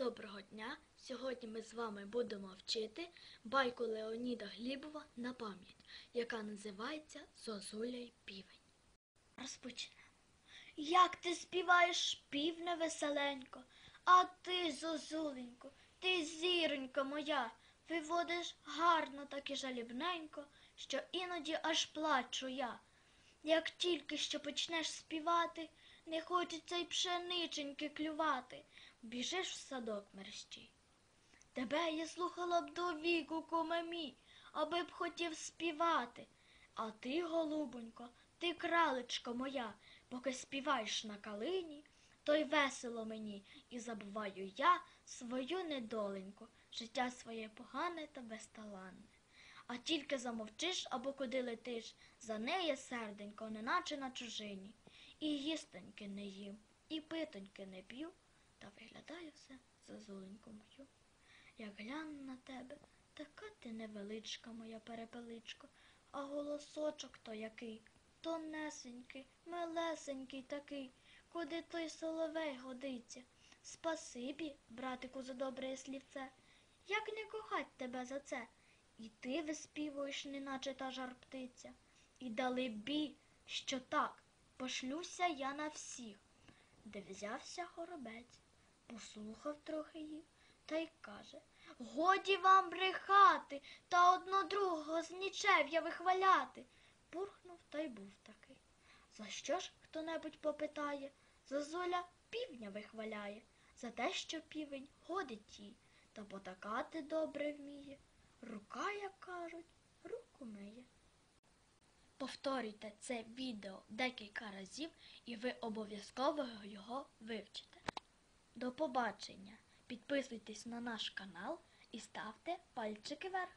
Доброго дня! Сьогодні ми з вами будемо вчити байку Леоніда Глібова на пам'ять, яка називається Зозуля й півень. Розпочнемо. Як ти співаєш півне веселенько, а ти, зозуленько, ти зіронька моя, виводиш гарно так і жалібненько, що іноді аж плачу я. Як тільки що почнеш співати, не хочеться й пшениченьки клювати, біжиш в садок мерщій. Тебе я слухала б до віку, куме мій, аби б хотів співати. А ти, голубонько, ти кралечко моя, поки співаєш на калині, то й весело мені, і забуваю я свою недоленьку, життя своє погане та безталанне. А тільки замовчиш або куди летиш, за неє серденько, неначе на чужині. І їстоньки не їм, і питоньки не п'ю, та виглядаю все зозуленько мою. Як гляну на тебе, така ти невеличка моя перепеличко, а голосочок то який, тонесенький, милесенький такий, куди той соловей годиться. Спасибі, братику, за добре слівце. Як не кохать тебе за це? І ти виспівуєш, неначе та жар птиця. І дали бі, що так, пошлюся я на всіх. Де взявся хоробець, послухав трохи їх, та й каже Годі вам брехати та одно другого з нічев'я вихваляти. Бурхнув та й був такий. За що ж хто-небудь попитає? Зозуля півня вихваляє, за те, що півень годить їй, та потакати добре вміє. Рука, як кажуть, руку миє. Повторюйте це відео декілька разів і ви обов'язково його вивчите. До побачення! Підписуйтесь на наш канал і ставте пальчики вверх.